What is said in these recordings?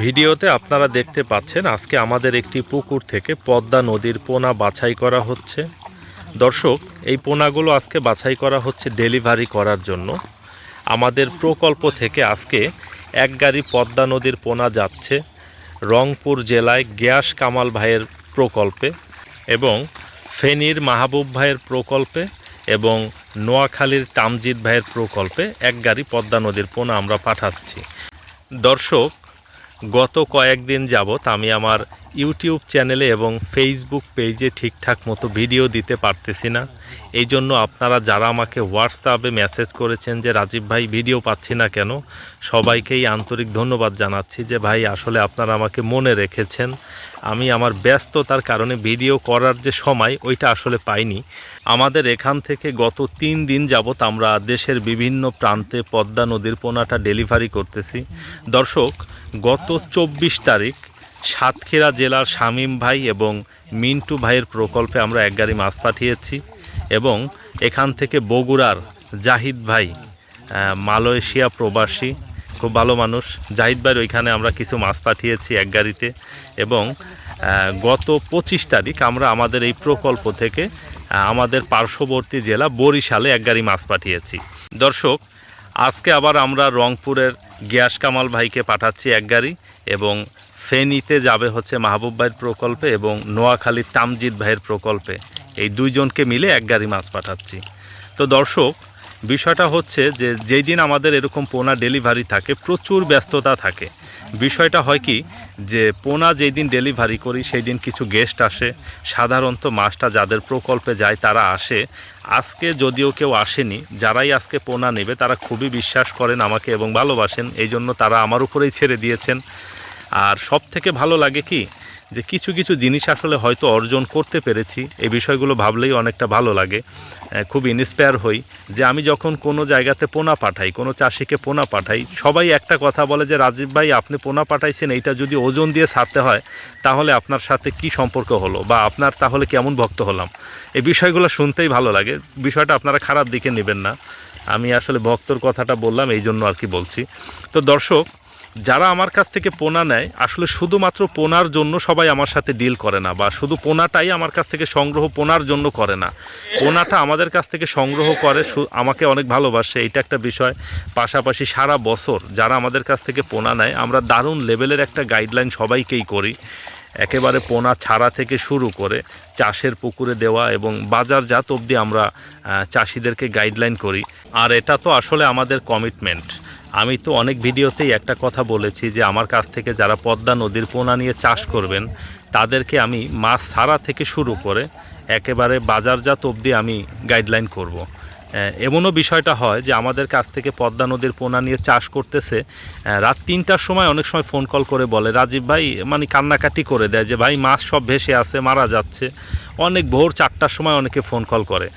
ভিডিওতে আপনারা দেখতে পাচ্ছেন আজকে আমাদের একটি পুকুর থেকে পদ্মা নদীর পোনা বাছাই করা হচ্ছে। দর্শক, এই পোনাগুলো আজকে বাছাই করা হচ্ছে ডেলিভারি করার জন্য। আমাদের প্রকল্প থেকে আজকে এক গাড়ি পদ্মা নদীর পোনা যাচ্ছে রংপুর জেলায় গ্যাস কামাল ভাইয়ের প্রকল্পে এবং ফেনীর মাহবুব ভাইয়ের প্রকল্পে এবং নোয়াখালীর তামজিদ ভাইয়ের প্রকল্পে এক গাড়ি পদ্মা নদীর পোনা আমরা পাঠাচ্ছি। দর্শক গত কয়েকদিন যাবৎ আমি আমার ইউটিউব চ্যানেলে এবং ফেসবুক পেজে ঠিকঠাক মতো ভিডিও দিতে পারতেছি না। এই জন্য আপনারা যারা আমাকে হোয়াটসঅ্যাপে মেসেজ করেছেন যে, রাজীব ভাই, ভিডিও পাচ্ছি না কেন? সবাইকেই আন্তরিক ধন্যবাদ জানাচ্ছি যে, ভাই, আসলে আপনারা আমাকে মনে রেখেছেন। আমি আমার ব্যস্ততার কারণে ভিডিও করার যে সময়, ওইটা আসলে পাইনি। আমাদের এখান থেকে গত তিন দিন যাবৎ আমরা দেশের বিভিন্ন প্রান্তে পদ্মা নদীর পোনাটা ডেলিভারি করতেছি। দর্শক, গত চব্বিশ তারিখ সাতক্ষীরা জেলার শামীম ভাই এবং মিন্টু ভাইয়ের প্রকল্পে আমরা এক গাড়ি মাছ পাঠিয়েছি এবং এখান থেকে বগুড়ার জাহিদ ভাই মালয়েশিয়া প্রবাসী, খুব ভালো মানুষ। জাহিদ ভাইয়ের ওইখানে আমরা কিছু মাছ পাঠিয়েছি এক গাড়িতে। এবং গত পঁচিশ তারিখ আমরা আমাদের এই প্রকল্প থেকে আমাদের পার্শ্ববর্তী জেলা বরিশালে এক গাড়ি মাছ পাঠিয়েছি। দর্শক, আজকে আবার আমরা রংপুরের গিয়াস কামাল ভাইকে পাঠাচ্ছি এক গাড়ি এবং ফেনীতে যাবে হচ্ছে মাহবুব ভাইয়ের প্রকল্পে এবং নোয়াখালীর তামজিদ ভাইয়ের প্রকল্পে। এই দুইজনকে মিলে এক গাড়ি মাছ পাঠাচ্ছি। তো দর্শক, বিষয়টা হচ্ছে যে যেই দিন আমাদের এরকম পোনা ডেলিভারি থাকে, প্রচুর ব্যস্ততা থাকে। বিষয়টা হয় কি যে পোনা যেই দিন ডেলিভারি করি সেই দিন কিছু গেস্ট আসে। সাধারণত মাছটা যাদের প্রকল্পে যায়, তারা আসে। আজকে যদিও কেউ আসেনি, যারাই আজকে পোনা নেবে, তারা খুবই বিশ্বাস করেন আমাকে এবং ভালোবাসেন। এই জন্য তারা আমার উপরেই ছেড়ে দিয়েছেন। আর সব থেকে ভালো লাগে কি যে কিছু কিছু জিনিস আসলে হয়তো অর্জন করতে পেরেছি, এই বিষয়গুলো ভাবলেই অনেকটা ভালো লাগে খুব ইন্সপায়ার হই যে আমি যখন কোনো জায়গাতে পোনা পাঠাই, কোনো চাষিকে পোনা পাঠাই, সবাই একটা কথা বলে যে, রাজীব ভাই, আপনি পোনা পাঠাইছেন, এইটা যদি ওজন দিয়ে ছাড়তে হয়, তাহলে আপনার সাথে কি সম্পর্ক হলো বা আপনার তাহলে কেমন ভক্ত হলাম? এই বিষয়গুলো শুনতেই ভালো লাগে, বিষয়টা আপনারা খারাপ দিকে নেবেন না। আমি আসলে ভক্তর কথাটা বললাম এই জন্য আর কি বলছি। তো দর্শক যারা আমার কাছ থেকে পোনা নেয়, আসলে শুধুমাত্র পোনার জন্য সবাই আমার সাথে ডিল করে না বা শুধু পোনাটাই আমার কাছ থেকে সংগ্রহ, পোনার জন্য করে না। পোনাটা আমাদের কাছ থেকে সংগ্রহ করে আমাকে অনেক ভালোবাসে। এটা একটা বিষয়। পাশাপাশি সারা বছর যারা আমাদের কাছ থেকে পোনা নেয়, আমরা দারুণ লেভেলের একটা গাইডলাইন সবাইকেই করি। একেবারে পোনা ছাড়া থেকে শুরু করে চাষের পুকুরে দেওয়া এবং বাজারজাত অবধি আমরা চাষিদেরকে গাইডলাইন করি। আর এটা তো আসলে আমাদের কমিটমেন্ট আমি তো অনেক ভিডিওতেই একটা কথা বলেছি যে আমার কাছ থেকে যারা পদ্মা নদীর পোনা নিয়ে চাষ করবেন, তাদেরকে আমি মাছ ছাড়া থেকে শুরু করে একেবারে বাজারজাত অবধি আমি গাইডলাইন করব। এমনও বিষয়টা হয় যে আমাদের কাছ থেকে পদ্মা নদীর পোনা নিয়ে চাষ করতেছে রাত তিনটার সময় অনেক সময় ফোন কল করে বলে, রাজীব ভাই মানে কান্নাকাটি করে দেয় যে ভাই মাছ সব ভেসে আছে, মারা যাচ্ছে অনেক ভোর চারটার সময় অনেকে ফোন কল করে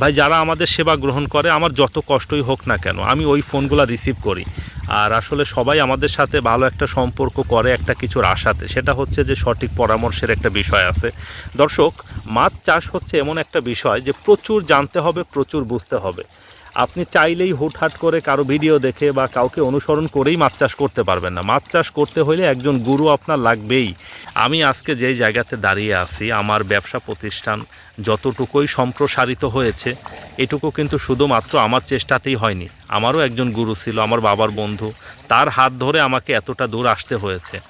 ভাই, যারা আমাদের সেবা গ্রহণ করে, আমার যত কষ্টই হোক না কেন, আমি ওই ফোনগুলো রিসিভ করি। আর আসলে সবাই আমাদের সাথে ভালো একটা সম্পর্ক করে, একটা কিছুর আশাতে। সেটা হচ্ছে যে সঠিক পরামর্শের একটা বিষয় আছে। দর্শক, মাছ চাষ হচ্ছে এমন একটা বিষয় যে প্রচুর জানতে হবে, প্রচুর বুঝতে হবে। আপনি চাইলেই হুটহাট করে কারও ভিডিও দেখে বা কাউকে অনুসরণ করেই মাছ চাষ করতে পারবেন না। মাছ চাষ করতে হলে একজন গুরু আপনার লাগবেই। আমি আজকে যেই জায়গাতে দাঁড়িয়ে আছি, আমার ব্যবসা প্রতিষ্ঠান যতটুকুই সম্প্রসারিত হয়েছে, এটুকু কিন্তু শুধুমাত্র আমার চেষ্টাতেই হয়নি। আমারও একজন গুরু ছিল, আমার বাবার বন্ধু। তার হাত ধরে আমাকে এতটা দূর আসতে হয়েছে।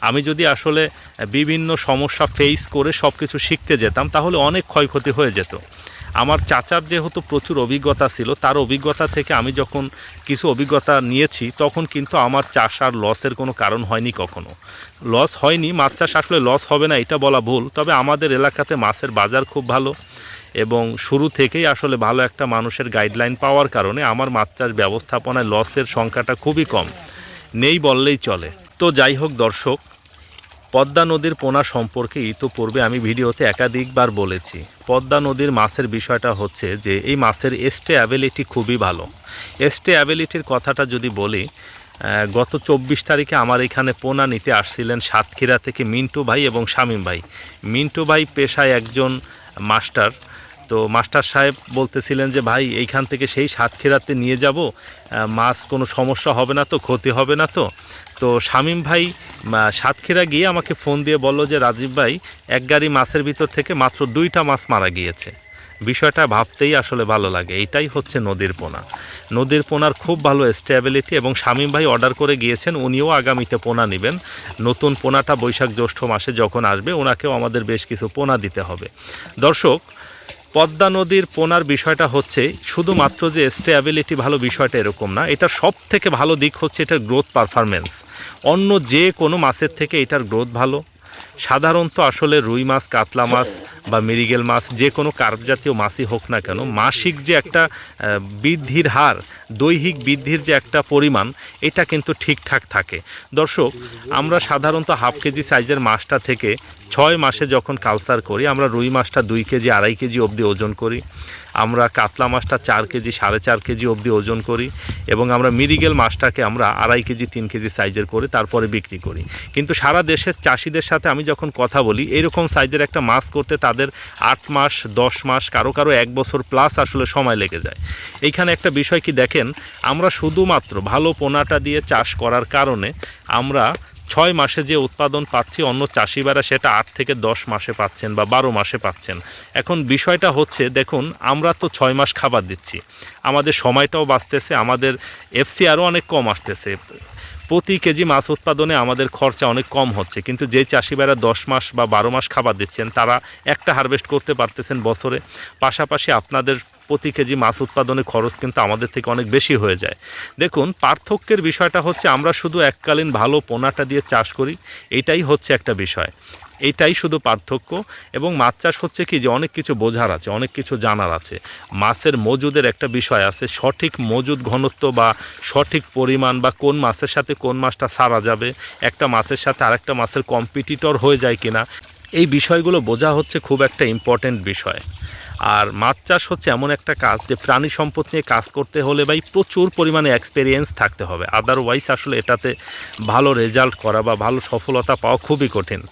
আমি যদি আসলে বিভিন্ন সমস্যা ফেস করে সব কিছু শিখতে যেতাম, তাহলে অনেক ক্ষয়ক্ষতি হয়ে যেত। আমার চাচার যেহেতু প্রচুর অভিজ্ঞতা ছিল, তার অভিজ্ঞতা থেকে আমি যখন কিছু অভিজ্ঞতা নিয়েছি, তখন কিন্তু আমার চাষ আর লসের কোনো কারণ হয়নি কখনো। লস হয়নি, মাছ চাষ আসলে লস হবে না, এটা বলা ভুল। তবে আমাদের এলাকাতে মাছের বাজার খুব ভালো এবং শুরু থেকেই আসলে ভালো একটা মানুষের গাইডলাইন পাওয়ার কারণে আমার মাছ চাষ ব্যবস্থাপনায় লসের সংখ্যাটা খুবই কম। নেই বললেই চলে। তো যাই হোক দর্শক পদ্মা নদীর পোনা সম্পর্কে ইতোপূর্বে আমি ভিডিওতে একাধিকবার বলেছি। পদ্মা নদীর মাছের বিষয়টা হচ্ছে যে, এই মাছের এস্টে অ্যাবিলিটি খুবই ভালো। এস্টে অ্যাবিলিটির কথাটা যদি বলি গত চব্বিশ তারিখে আমার এখানে পোনা নিতে আসছিলেন সাতক্ষীরা থেকে মিন্টু ভাই এবং শামীম ভাই। মিন্টু ভাই পেশায় একজন মাস্টার। তো মাস্টার সাহেব বলতেছিলেন যে, ভাই, এইখান থেকে সেই সাতক্ষীরাতে নিয়ে যাব। মাছ কোনো সমস্যা হবে না তো, ক্ষতি হবে না তো? তো শামীম ভাই সাতক্ষীরা গিয়ে আমাকে ফোন দিয়ে বলল যে, রাজীব ভাই, এক গাড়ি মাছের ভিতর থেকে মাত্র দুইটা মাছ মারা গিয়েছে। বিষয়টা ভাবতেই আসলে ভালো লাগে। এটাই হচ্ছে নদীর পোনা। নদীর পোনার খুব ভালো স্টেবিলিটি এবং শামীম ভাই অর্ডার করে গিয়েছেন, উনিও আগামীতে পোনা নেবেন। নতুন পোনাটা বৈশাখ জ্যৈষ্ঠ মাসে যখন আসবে ওনাকেও আমাদের বেশ কিছু পোনা দিতে হবে। দর্শক পদ্মা নদীর পোনার বিষয়টা হচ্ছে, শুধুমাত্র যে স্টেবিলিটি ভালো বিষয়টা এরকম না এটার সব থেকে ভালো দিক হচ্ছে এটার গ্রোথ পারফরমেন্স অন্য যে কোনো মাছের থেকে এটার গ্রোথ ভালো। সাধারণত আসলে রুই মাছ, কাতলা মাছ বা মিরিগেল মাছ, যে কোনো কার্প জাতীয় মাছই হোক না কেন, মাসিক যে একটা বৃদ্ধির হার, দৈহিক বৃদ্ধির যে একটা পরিমাণ, এটা কিন্তু ঠিকঠাক থাকে। দর্শক, আমরা সাধারণত হাফ কেজি সাইজের মাছটা থেকে ছয় মাসে যখন কালচার করি, আমরা রুই মাছটা দুই কেজি, আড়াই কেজি অবধি ওজন করি। আমরা কাতলা মাছটা চার কেজি, সাড়ে চার কেজি অবধি ওজন করি এবং আমরা মিরিগেল মাছটাকে আমরা আড়াই কেজি, তিন কেজি সাইজের করে তারপরে বিক্রি করি। কিন্তু সারা দেশের চাষিদের সাথে আমি যখন কথা বলি, এরকম সাইজের একটা মাছ করতে তাদের আট মাস, দশ মাস, কারও কারও এক বছর প্লাস আসলে সময় লেগে যায়। এইখানে একটা বিষয় কি দেখেন, আমরা শুধুমাত্র ভালো পোনাটা দিয়ে চাষ করার কারণে আমরা ছয় মাসে যে উৎপাদন পাচ্ছি, অন্য চাষিবারা সেটা আট থেকে দশ মাসে পাচ্ছেন বা বারো মাসে পাচ্ছেন। এখন বিষয়টা হচ্ছে, দেখুন, আমরা তো ছয় মাস খাবার দিচ্ছি। আমাদের সময়টাও বাঁচতেছে, আমাদের এফসি আরও অনেক কম আসতেছে। প্রতি কেজি মাছ উৎপাদনে আমাদের খরচা অনেক কম হচ্ছে। কিন্তু যে চাষিবারা দশ মাস বা বারো মাস খাবার দিচ্ছেন, তারা একটা হারভেস্ট করতে পারতেছেন বছরে। পাশাপাশি আপনাদের প্রতি কেজি মাছ উৎপাদনের খরচ কিন্তু আমাদের থেকে অনেক বেশি হয়ে যায়। দেখুন, পার্থক্যের বিষয়টা হচ্ছে আমরা শুধু এককালীন ভালো পোনাটা দিয়ে চাষ করি, এটাই হচ্ছে একটা বিষয়। এটাই শুধু পার্থক্য এবং মাছ চাষ হচ্ছে কি যে অনেক কিছু বোঝার আছে, অনেক কিছু জানার আছে। মাছের মজুদের একটা বিষয় আছে, সঠিক মজুদ ঘনত্ব বা সঠিক পরিমাণ বা কোন মাছের সাথে কোন মাছটা সারা যাবে, একটা মাছের সাথে আরেকটা মাছের কম্পিটিটর হয়ে যায় কিনা, এই বিষয়গুলো বোঝা হচ্ছে খুব একটা ইম্পর্ট্যান্ট বিষয়। আর মাছ চাষ হচ্ছে এমন একটা কাজ যে প্রাণী সম্পদ নিয়ে কাজ করতে হলে ভাই প্রচুর পরিমাণে এক্সপেরিয়েন্স থাকতে হবে। আদারওয়াইজ আসলে এটাতে ভালো রেজাল্ট করা বা ভালো সফলতা পাওয়া খুবই কঠিন।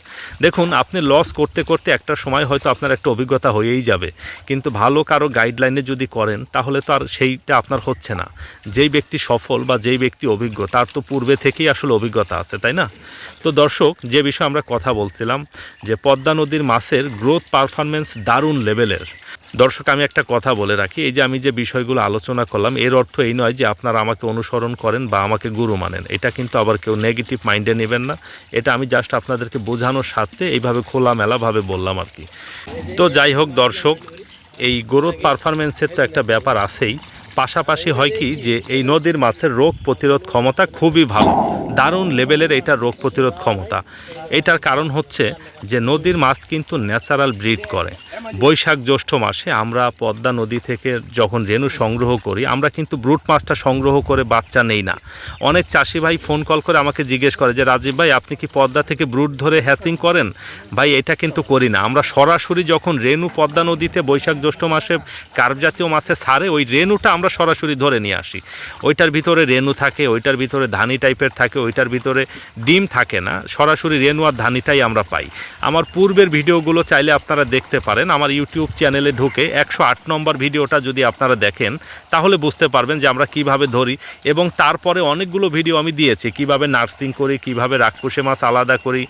দেখুন, আপনি লস করতে করতে একটা সময় হয়তো আপনার একটা অভিজ্ঞতা হয়েই যাবে। কিন্তু ভালো কারও গাইডলাইনে যদি করেন, তাহলে তো আর সেইটা আপনার হচ্ছে না। যেই ব্যক্তি সফল বা যেই ব্যক্তি অভিজ্ঞ, তার তো পূর্বে থেকেই আসলে অভিজ্ঞতা আছে, তাই না? তো দর্শক, যে বিষয়ে আমরা কথা বলছিলাম, যে পদ্মা নদীর মাছের গ্রোথ পারফরমেন্স দারুণ লেভেলের দর্শক, আমি একটা কথা বলে রাখি। এই যে আমি যে বিষয়গুলো আলোচনা করলাম, এর অর্থ এই নয় যে আপনারা আমাকে অনুসরণ করেন বা আমাকে গুরু মানেন। এটা কিন্তু আবার কেউ নেগেটিভ মাইন্ডে নেবেন না। এটা আমি জাস্ট আপনাদেরকে বোঝানোর সাথে এইভাবে খোলামেলাভাবে বললাম আর কি। তো যাই হোক দর্শক, এই গ্রোথ পারফরমেন্সের তো একটা ব্যাপার আছেই। পাশাপাশি হয় কি যে এই নদীর মাছের রোগ প্রতিরোধ ক্ষমতা খুবই ভালো। দারুণ লেভেলের এটা রোগ প্রতিরোধ ক্ষমতা। এটার কারণ হচ্ছে যে নদীর মাছ কিন্তু ন্যাচারাল ব্রিড করে। বৈশাখ জ্যৈষ্ঠ মাসে আমরা পদ্মা নদী থেকে যখন রেণু সংগ্রহ করি, আমরা কিন্তু ব্রুট মাছটা সংগ্রহ করে বাচ্চা নেই না। অনেক চাষি ভাই ফোন কল করে আমাকে জিজ্ঞেস করে যে, রাজীব ভাই, আপনি কি পদ্মা থেকে ব্রুট ধরে হ্যাচিং করেন? ভাই, এটা কিন্তু করি না। আমরা সরাসরি যখন রেণু পদ্মা নদীতে বৈশাখ জ্যৈষ্ঠ মাসে কার্প জাতীয় মাছে ছাড়ে ওই রেণুটা আমরা সরাসরি ধরে নিয়ে আসি। ওইটার ভিতরে রেণু থাকে, ওইটার ভিতরে ধানি টাইপের থাকে, ওইটার ভিতরে ডিম থাকে না। সরাসরি রেণু আর ধানিটাই আমরা পাই। আমার পূর্বের ভিডিওগুলো চাইলে আপনারা দেখতে পারেন। আমার ইউটিউব চ্যানেলে ঢুকে একশো আট নম্বর ভিডিওটা যদি আপনারা দেখেন, তাহলে বুঝতে পারবেন যে আমরা কীভাবে ধরি এবং তারপরে অনেকগুলো ভিডিও আমি দিয়েছি, কীভাবে নার্সিং করি, কীভাবে রাক্ষসে মাছ আলাদা করি,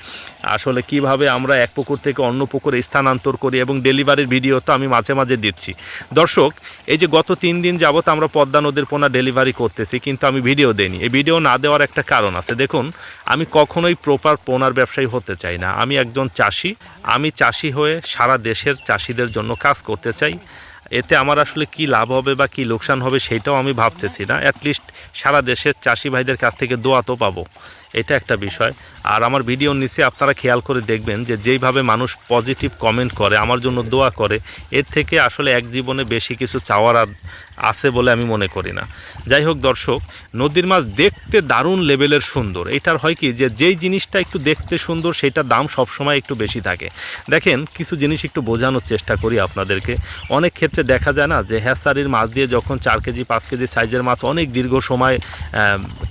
আসলে কীভাবে আমরা এক পুকুর থেকে অন্য পুকুরে স্থানান্তর করি এবং ডেলিভারির ভিডিও তো আমি মাঝে মাঝে দিচ্ছি। দর্শক, এই যে গত তিন দিন যাবত আমরা পদ্মা নদীর পোনা ডেলিভারি করতেছি, কিন্তু আমি ভিডিও দেইনি। এই ভিডিও না দেওয়ার একটা কারণ আছে। দেখুন আমি কখনোই প্রপার পোনার ব্যবসায়ী হতে চাই না। আমি একজন চাষি। আমি চাষি হয়ে সারা দেশের চাষিদের জন্য কাজ করতে চাই। এতে আমার আসলে কি লাভ হবে বা কি লোকসান হবে সেটাও আমি ভাবতেছি না। অ্যাটলিস্ট সারা দেশের চাষি ভাইদের কাছ থেকে দোয়া তো পাবো। এটা একটা বিষয়। আর আমার ভিডিওর নিচে আপনারা খেয়াল করে দেখবেন যে যেইভাবে মানুষ পজিটিভ কমেন্ট করে, আমার জন্য দোয়া করে, এর থেকে আসলে এক জীবনে বেশি কিছু চাওয়ার আছে বলে আমি মনে করি না। যাই হোক দর্শক, নদীর মাছ দেখতে দারুণ লেভেলের সুন্দর। এটার হয় কি যে যেই জিনিসটা একটু দেখতে সুন্দর, সেটার দাম সবসময় একটু বেশি থাকে। দেখেন, কিছু জিনিস একটু বোঝানোর চেষ্টা করি আপনাদেরকে। অনেক ক্ষেত্রে দেখা যায় না যে হ্যাসারির মাছ দিয়ে যখন চার কেজি, পাঁচ কেজি সাইজের মাছ অনেক দীর্ঘ সময়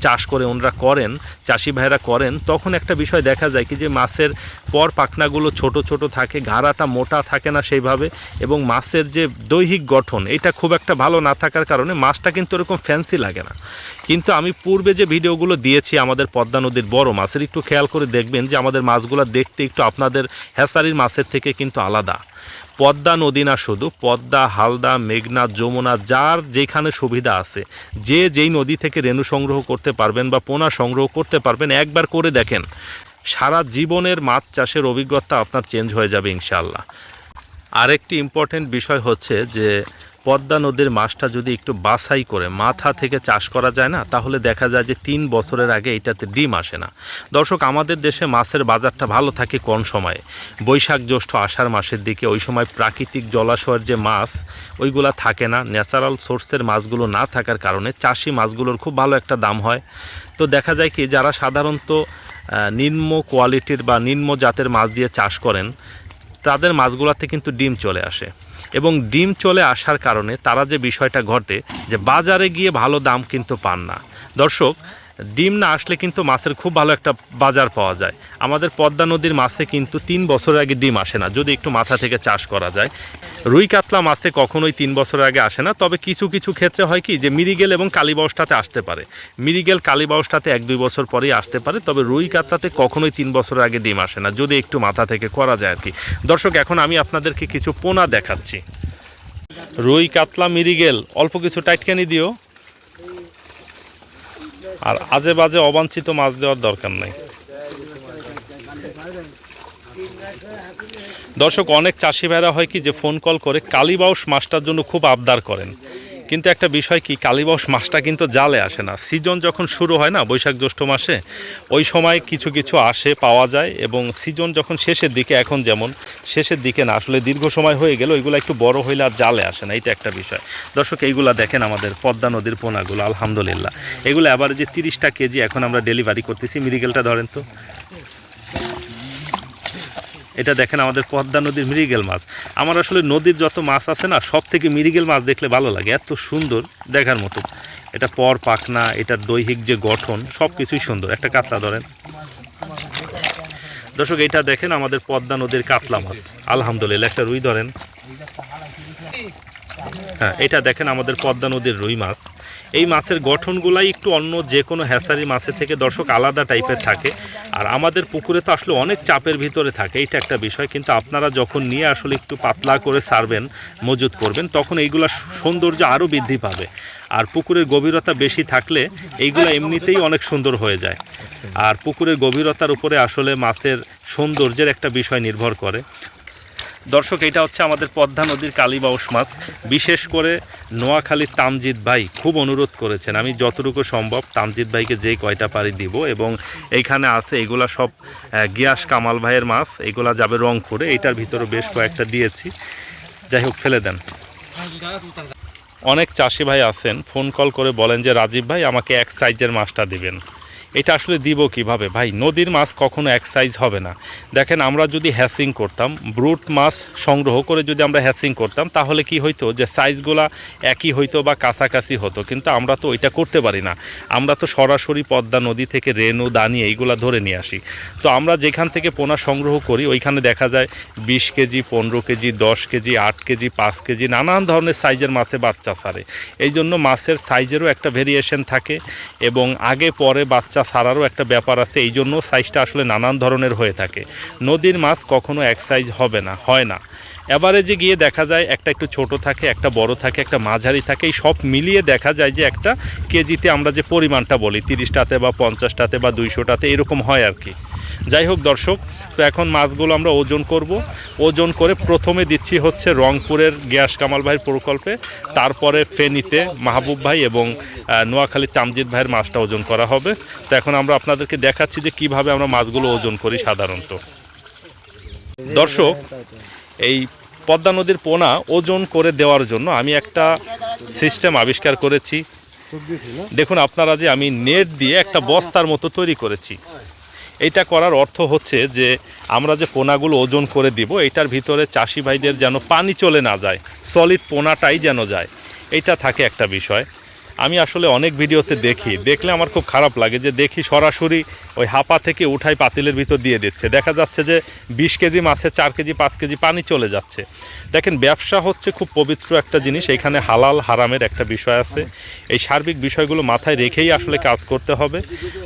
চাষ করে ওনারা করেন চাষি ভাইরা করেন, তখন একটা বিষয় দেখা যায় কি যে মাছের পর পাখনাগুলো ছোট ছোট থাকে ঘাড়াটা মোটা থাকে না সেইভাবে, এবং মাছের যে দৈহিক গঠন, এটা খুব একটা ভালো না থাকার কারণে মাছটা কিন্তু এরকম ফ্যান্সি লাগে না। কিন্তু আমি পূর্বে যে ভিডিওগুলো দিয়েছি আমাদের পদ্মা নদীর বড় মাছের, একটু খেয়াল করে দেখবেন যে আমাদের মাছগুলো দেখতে একটু আপনাদের হ্যাসারির মাছের থেকে কিন্তু আলাদা। পদ্মা নদী না শুধু, পদ্মা, হালদা, মেঘনা, যমুনা, যার যেখানে সুবিধা আছে, যে যেই নদী থেকে রেণু সংগ্রহ করতে পারবেন বা পোনা সংগ্রহ করতে পারবেন, একবার করে দেখেন। সারা জীবনের মাছ চাষের অভিজ্ঞতা আপনার চেঞ্জ হয়ে যাবে ইনশাল্লাহ আরেকটি ইম্পর্টেন্ট বিষয় হচ্ছে যে পদ্মা নদীর মাছটা যদি একটু বাছাই করে, মাথা থেকে চাষ করা যায় না, তাহলে দেখা যায় যে তিন বছরের আগে এটাতে ডিম আসে না। দর্শক, আমাদের দেশে মাছের বাজারটা ভালো থাকে কোন সময়ে? বৈশাখ জ্যৈষ্ঠ আষাঢ় মাসের দিকে ওই সময় প্রাকৃতিক জলাশয়ের যে মাছ, ওইগুলা থাকে না। ন্যাচারাল সোর্সের মাছগুলো না থাকার কারণে চাষি মাছগুলোর খুব ভালো একটা দাম হয়। তো দেখা যায় কি, যারা সাধারণত নিম্ন কোয়ালিটির বা নিম্ন জাতের মাছ দিয়ে চাষ করেন, তাদের মাছগুলোতে কিন্তু ডিম চলে আসে। এবং ডিম চলে আসার কারণে তারা যে বিষয়টা ঘটে যে বাজারে গিয়ে ভালো দাম কিন্তু পান না। দর্শক ডিম না আসলে কিন্তু মাছের খুব ভালো একটা বাজার পাওয়া যায়। আমাদের পদ্মা নদীর মাছে কিন্তু তিন বছরের আগে ডিম আসে না, যদি একটু মাথা থেকে চাষ করা যায়। রুই কাতলা মাছে কখনোই তিন বছরের আগে আসে না, তবে কিছু কিছু ক্ষেত্রে হয় কি যে মিরিগেল এবং কালীবাউসটাতে আসতে পারে। মিরিগেল, কালীবাউসটাতে এক, দুই বছর পরেই আসতে পারে, তবে রুই কাতলাতে কখনোই তিন বছরের আগে ডিম আসে না, যদি একটু মাথা থেকে করা যায় আর কি। দর্শক, এখন আমি আপনাদেরকে কিছু পোনা দেখাচ্ছি। রুই, কাতলা, মিরিগেল, অল্প কিছু টাইটকানি দিও। আর আজে বাজে অবাঞ্ছিত মাছ দেওয়ার দরকার নাই। দর্শক, অনেক চাষি ভাইরা হয় কি যে ফোন কল করে কালীবাউস মাছটার জন্য খুব আবদার করেন। কিন্তু একটা বিষয় কি কালীবাউস মাছটা কিন্তু জালে আসে না। সিজন যখন শুরু হয় না, বৈশাখ জ্যৈষ্ঠ মাসে, ওই সময় কিছু কিছু আসে, পাওয়া যায় এবং সিজন যখন শেষের দিকে, এখন যেমন শেষের দিকে না, আসলে দীর্ঘ সময় হয়ে গেল ওইগুলো একটু বড় হইলে আর জালে আসে না এটা একটা বিষয়। দর্শক, এইগুলা দেখেন আমাদের পদ্মা নদীর পোনাগুলো, আলহামদুলিল্লাহ। এগুলো আবার যে তিরিশটা কেজি এখন আমরা ডেলিভারি করতেছি মিরিগেলটা ধরেন তো। এটা দেখেন আমাদের পদ্মা নদীর মৃগেল মাছ। আমার আসলে নদীর যত মাছ আছে না সব থেকে মৃগেল মাছ দেখলে ভালো লাগে। এত সুন্দর দেখার মতো। এটা পর পাখনা, এটার দৈহিক যে গঠন সব কিছুই সুন্দর। একটা কাতলা ধরেন। দর্শক, এটা দেখেন আমাদের পদ্মা নদীর কাতলা মাছ। আলহামদুলিল্লাহ, একটা রুই ধরেন। হ্যাঁ এটা দেখেন আমাদের পদ্মা নদীর রুই মাছ। এই মাছের গঠনগুলাই একটু অন্য যে কোনো হ্যাসারি মাছের থেকে দর্শক আলাদা টাইপের থাকে। আর আমাদের পুকুরে তো আসলে অনেক চাপের ভিতরে থাকে, এইটা একটা বিষয়। কিন্তু আপনারা যখন নিয়ে আসলে একটু পাতলা করে সারবেন, মজুত করবেন, তখন এইগুলা সৌন্দর্য আরও বৃদ্ধি পাবে। আর পুকুরের গভীরতা বেশি থাকলে এইগুলো এমনিতেই অনেক সুন্দর হয়ে যায়। আর পুকুরের গভীরতার উপরে আসলে মাছের সৌন্দর্যের একটা বিষয় নির্ভর করে। দর্শক, এটা হচ্ছে আমাদের পদ্মা নদীর কালীবাউস মাছ। বিশেষ করে নোয়াখালীর তামজিৎ ভাই খুব অনুরোধ করেছেন, আমি যতটুকু সম্ভব তামজিৎ ভাইকে যেই কয়টা পারি দিব এবং এইখানে আছে, এগুলা সব গিয়াস কামাল ভাইয়ের মাছ, এগুলা যাবে রংপুরে, এটার ভিতরে বেশ কয়েকটা দিয়েছি। যাই হোক, ফেলে দেন। অনেক চাষি ভাই আছেন, ফোন কল করে বলেন যে, রাজীব ভাই, আমাকে এক সাইজের মাছটা দিবেন। এটা আসলে দিব কীভাবে? ভাই, নদীর মাছ কখনো এক সাইজ হবে না। দেখেন, আমরা যদি হ্যাসিং করতাম ব্রুট মাছ সংগ্রহ করে যদি আমরা হ্যাসিং করতাম, তাহলে কি হইতো? যে সাইজগুলা একই হইতো বা কাছাকাছি হতো, কিন্তু আমরা তো ওইটা করতে পারি না। আমরা তো সরাসরি পদ্মা নদী থেকে রেনু দানি এইগুলা ধরে নিয়ে আসি। তো আমরা যেখান থেকে পোনা সংগ্রহ করি, ওইখানে দেখা যায় বিশ কেজি, পনেরো কেজি, দশ কেজি, আট কেজি, পাঁচ কেজি, নানান ধরনের সাইজের মাছে বাচ্চা সারে এই জন্য মাছের সাইজেরও একটা ভেরিয়েশন থাকে এবং আগে, পরে বাচ্চা ছাড়ারও একটা ব্যাপার আছে, এই জন্য সাইজটা আসলে নানান ধরনের হয়ে থাকে। নদীর মাছ কখনো এক সাইজ হবে না, হয় না। এভারেজে গিয়ে দেখা যায় একটা একটু ছোট থাকে, একটা বড় থাকে, একটা মাঝারি থাকে, এই সব মিলিয়ে দেখা যায় যে একটা কেজিতে আমরা যে পরিমাণটা বলি, তিরিশটাতে বা পঞ্চাশটাতে বা দুইশোটাতে এরকম হয় আর কি। যাই হোক দর্শক, তো এখন মাছগুলো আমরা ওজন করব। ওজন করে প্রথমে দিচ্ছি হচ্ছে রংপুরের গ্যাস কামাল ভাইয়ের প্রকল্পে। তারপরে ফেনীতে মাহবুব ভাই এবং নোয়াখালী তামজিদ ভাইয়ের মাছটা ওজন করা হবে। তো এখন আমরা আপনাদেরকে দেখাচ্ছি যে কীভাবে আমরা মাছগুলো ওজন করি সাধারণত। দর্শক, এই পদ্মা নদীর পোনা ওজন করে দেওয়ার জন্য আমি একটা সিস্টেম আবিষ্কার করেছি। দেখুন আপনারা যে আমি নেট দিয়ে একটা বস্তার মতো তৈরি করেছি। এইটা করার অর্থ হচ্ছে যে আমরা যে পোনাগুলো ওজন করে দিব, এটার ভিতরে চাষি ভাইদের যেন পানি চলে না যায় সলিড পোনাটাই যেন যায়। এটা থাকে একটা বিষয়। আমি আসলে অনেক ভিডিওতে দেখি। দেখলে আমার খুব খারাপ লাগে যে দেখি সরাসরি ওই হাপা থেকে উঠাই পাতিলের ভিতর দিয়ে দিচ্ছে। দেখা যাচ্ছে যে বিশ কেজি মাছে চার কেজি, পাঁচ কেজি পানি চলে যাচ্ছে। দেখেন, ব্যবসা হচ্ছে খুব পবিত্র একটা জিনিস। এখানে হালাল, হারামের একটা বিষয় আছে। এই সার্বিক বিষয়গুলো মাথায় রেখেই আসলে কাজ করতে হবে।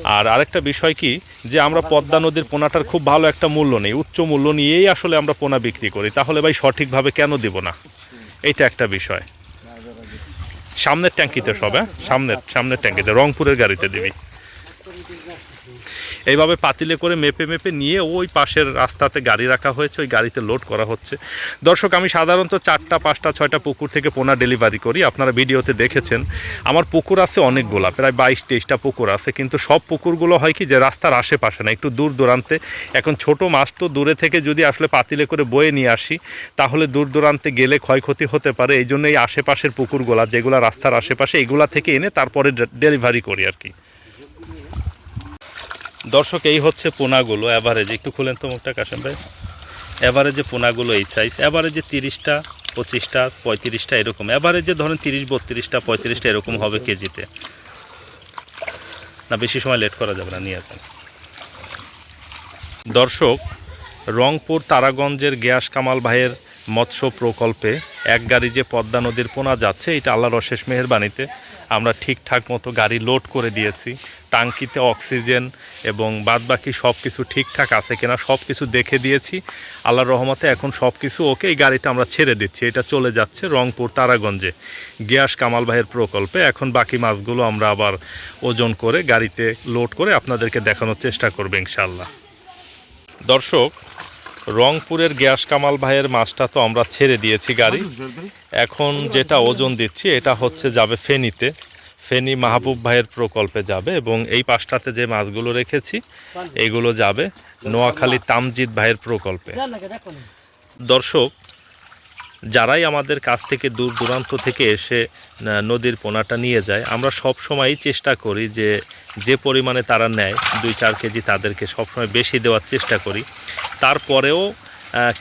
আর আরেকটা বিষয় কি? যে আমরা পদ্মা নদীর পোনাটার খুব ভালো একটা মূল্য নেই। উচ্চ মূল্য নিয়েই আসলে আমরা পোনা বিক্রি করি। তাহলে ভাই সঠিকভাবে কেন দিব না? এইটা একটা বিষয়। সামনের ট্যাঙ্কিতে সব হ্যাঁ? সামনের সামনের ট্যাঙ্কিতে রংপুরের গাড়িতে দিবি। এইভাবে পাতিলে করে মেপে মেপে নিয়ে ওই পাশের রাস্তাতে গাড়ি রাখা হয়েছে, ওই গাড়িতে লোড করা হচ্ছে। দর্শক, আমি সাধারণত চারটা, পাঁচটা, ছয়টা পুকুর থেকে পোনা ডেলিভারি করি। আপনারা ভিডিওতে দেখেছেন, আমার পুকুর আছে অনেকগুলা প্রায় বাইশ, তেইশটা পুকুর আছে, কিন্তু সব পুকুরগুলো হয় কি যে রাস্তার আশেপাশে না, একটু দূর দূরান্তে। এখন ছোট মাছ তো দূরে থেকে যদি আসলে পাতিলে করে বয়ে নিয়ে আসি, তাহলে দূর দূরান্তে গেলে ক্ষয়ক্ষতি হতে পারে। এই জন্য এই আশেপাশের পুকুরগুলা, যেগুলো রাস্তার আশেপাশে, এগুলা থেকে এনে তারপরে ডেলিভারি করি আর কি। দর্শক, এই হচ্ছে পোনাগুলো অ্যাভারেজ একটু খুলেন তো মুখটা, কাশেম ভাই। অ্যাভারেজে পোনাগুলো এই সাইজ অ্যাভারেজে তিরিশটা, পঁচিশটা, পঁয়ত্রিশটা এরকম। অ্যাভারেজে ধরেন তিরিশ, বত্রিশটা, পঁয়ত্রিশটা এরকম হবে কেজিতে। না, বেশি সময় লেট করা যাবে না, নিয়ে আসেন দর্শক, রংপুর তারাগঞ্জের গ্যাস কামাল ভাইয়ের মৎস্য প্রকল্পে এক গাড়ি যে পদ্মা নদীর পোনা যাচ্ছে, এটা আল্লাহর অশেষ মেহেরবানিতে আমরা ঠিকঠাক মতো গাড়ি লোড করে দিয়েছি। টাঙ্কিতে অক্সিজেন এবং বাদবাকি সব কিছু ঠিকঠাক আছে কিনা সব কিছু দেখে দিয়েছি। আল্লাহর রহমতে এখন সব কিছু ওকে এই গাড়িটা আমরা ছেড়ে দিচ্ছি। এটা চলে যাচ্ছে রংপুর তারাগঞ্জে। গ্যাস কামাল ভাইয়ের প্রকল্পে। এখন বাকি মাছগুলো আমরা আবার ওজন করে গাড়িতে লোড করে আপনাদেরকে দেখানোর চেষ্টা করব ইনশাল্লাহ দর্শক রংপুরের গ্যাস কামাল ভাইয়ের মাছটা তো আমরা ছেড়ে দিয়েছি গাড়ি। এখন যেটা ওজন দিচ্ছি এটা হচ্ছে যাবে ফেনীতে। ফেনী মাহবুব ভাইয়ের প্রকল্পে যাবে এবং এই পাশটাতে যে মাছগুলো রেখেছি এইগুলো যাবে নোয়াখালী তামজিদ ভাইয়ের প্রকল্পে। দর্শক, যারাই আমাদের কাছ থেকে দূর দূরান্ত থেকে এসে নদীর পোনাটা নিয়ে যায়, আমরা সব সময়ই চেষ্টা করি যে যে পরিমাণে তারা নেয়, দুই চার কেজি তাদেরকে সবসময় বেশি দেওয়ার চেষ্টা করি। তারপরেও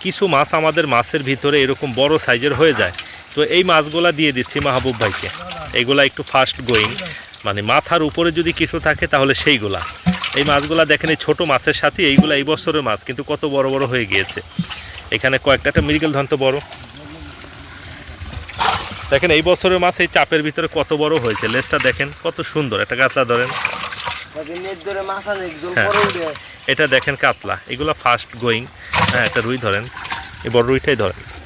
কিছু মাছ আমাদের মাছের ভিতরে এরকম বড় সাইজের হয়ে যায়। তো এই মাছগুলা দিয়ে দিচ্ছি মাহবুব ভাইকে। এগুলা একটু ফাস্ট গোয়িং মানে মাথার উপরে যদি কিছু থাকে তাহলে সেইগুলা। এই মাছগুলা দেখেন, এই ছোটো মাছের সাথে এইগুলা এই বছরের মাছ, কিন্তু কত বড় বড় হয়ে গিয়েছে। এখানে কয়েকটা একটা মৃগেল ধন্ত বড়। দেখেন, এই বছরের মাছ এই চাপের ভিতরে কত বড় হয়েছে। লেজটা দেখেন, কত সুন্দর। একটা গাছলা ধরেন। হ্যাঁ। এটা দেখেন কাতলা। এগুলো ফাস্ট গোয়িং হ্যাঁ একটা রুই ধরেন। এই বড় রুইটাই ধরেন।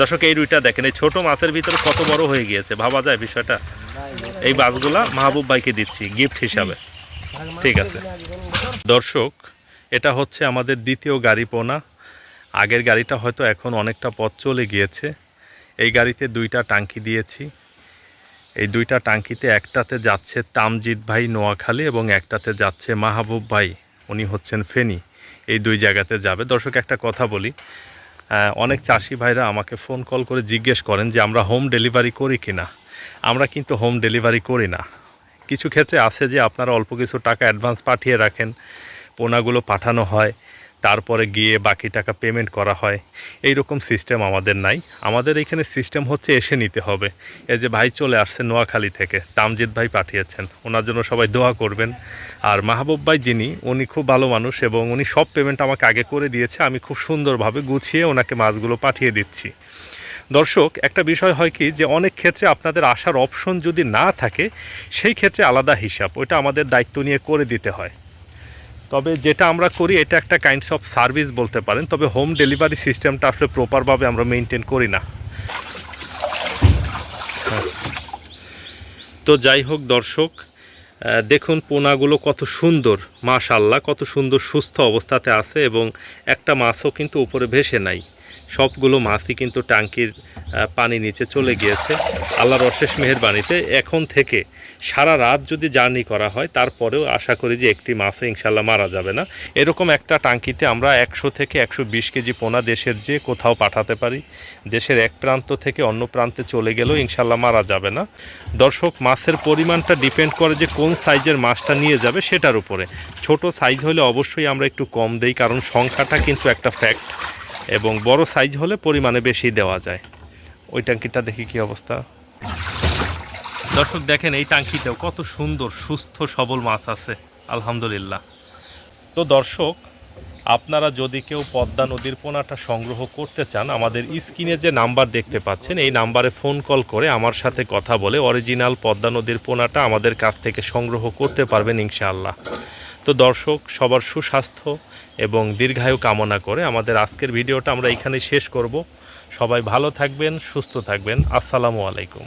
দর্শক, এই রুইটা দেখেন, এই ছোট মাছের ভিতরে কত বড় হয়ে গিয়েছে। ভাবা যায় বিষয়টা? এই মাছগুলা মাহবুব ভাইকে দিচ্ছি গিফট হিসাবে। ঠিক আছে। দর্শক, এটা হচ্ছে আমাদের দ্বিতীয় গাড়ি পোনা। আগের গাড়িটা হয়তো এখন অনেকটা পথ চলে গিয়েছে। এই গাড়িতে দুইটা টাঙ্কি দিয়েছি। এই দুইটা টাঙ্কিতে একটাতে যাচ্ছে তামজিৎ ভাই নোয়াখালী এবং একটাতে যাচ্ছে মাহবুব ভাই। উনি হচ্ছেন ফেনী। এই দুই জায়গাতে যাবে। দর্শক, একটা কথা বলি। অনেক চাষি ভাইরা আমাকে ফোন কল করে জিজ্ঞেস করেন যে, আমরা হোম ডেলিভারি করি কি না আমরা কিন্তু হোম ডেলিভারি করি না। কিছু ক্ষেত্রে আছে যে, আপনারা অল্প কিছু টাকা অ্যাডভান্স পাঠিয়ে রাখেন, পোনাগুলো পাঠানো হয়। তারপরে গিয়ে বাকি টাকা পেমেন্ট করা হয়। এই রকম সিস্টেম আমাদের নাই। আমাদের এখানে সিস্টেম হচ্ছে এসে নিতে হবে। এই যে ভাই চলে আসছে নোয়াখালী থেকে, তামজিদ ভাই পাঠিয়েছেন। ওনার জন্য সবাই দোয়া করবেন। আর মাহবুব ভাই যিনি, উনি খুব ভালো মানুষ এবং উনি সব পেমেন্ট আমাকে আগে করে দিয়েছে। আমি খুব সুন্দরভাবে গুছিয়ে ওনাকে মাছগুলো পাঠিয়ে দিচ্ছি। দর্শক, একটা বিষয় হয় কি যে অনেক ক্ষেত্রে আপনাদের আসার অপশন যদি না থাকে, সেই ক্ষেত্রে আলাদা হিসাব। ওইটা আমাদের দায়িত্ব নিয়ে করে দিতে হয়। তবে যেটা আমরা করি এটা একটা কাইন্ডস অফ সার্ভিস বলতে পারেন তবে হোম ডেলিভারি সিস্টেমটা আসলে প্রপারভাবে আমরা মেনটেন করি না। তো যাই হোক দর্শক দেখুন পোনাগুলো কত সুন্দর মাশাল্লাহ কত সুন্দর সুস্থ অবস্থাতে আছে এবং একটা মাছও কিন্তু উপরে ভেসে নাই সবগুলো মাছই কিন্তু ট্যাঙ্কির আহ, পানি নিচে চলে গিয়েছে আল্লাহর অশেষ মেহেরবানিতে এখন থেকে সারা রাত যদি জার্নি করা হয়, তারপরেও আশা করি যে একটি মাছও ইনশাল্লাহ মারা যাবে না। এরকম একটা টাঙ্কিতে আমরা একশো থেকে একশো বিশ কেজি পোনা দেশের যে কোথাও পাঠাতে পারি, দেশের এক প্রান্ত থেকে অন্য প্রান্তে চলে গেলেও ইনশাল্লাহ মারা যাবে না। দর্শক মাছের পরিমাণটা ডিপেন্ড করে যে কোন সাইজের মাছটা নিয়ে যাবে সেটার উপরে। ছোট সাইজ হলে অবশ্যই আমরা একটু কম দেই, কারণ সংখ্যাটা কিন্তু একটা ফ্যাক্ট এবং বড় সাইজ হলে পরিমাণে বেশি দেওয়া যায়। ওই ট্যাঙ্কিটা দেখি কি অবস্থা। দর্শক দেখেন এই ট্যাঙ্কিতেও কত সুন্দর, সুস্থ, সবল মাছ আছে, আলহামদুলিল্লাহ। তো দর্শক, আপনারা যদি কেউ পদ্মা নদীর পোনাটা সংগ্রহ করতে চান, আমাদের স্ক্রিনে যে নাম্বার দেখতে পাচ্ছেন, এই নাম্বারে ফোন কল করে আমার সাথে কথা বলে অরিজিনাল পদ্মা নদীর পোনাটা আমাদের কাছ থেকে সংগ্রহ করতে পারবেন ইনশাআল্লাহ। তো দর্শক, সবার সুস্বাস্থ্য এবং দীর্ঘায়ু কামনা করে আমাদের আজকের ভিডিওটা আমরা এখানে শেষ করব। সবাই ভালো থাকবেন, সুস্থ থাকবেন। আসসালামু আলাইকুম।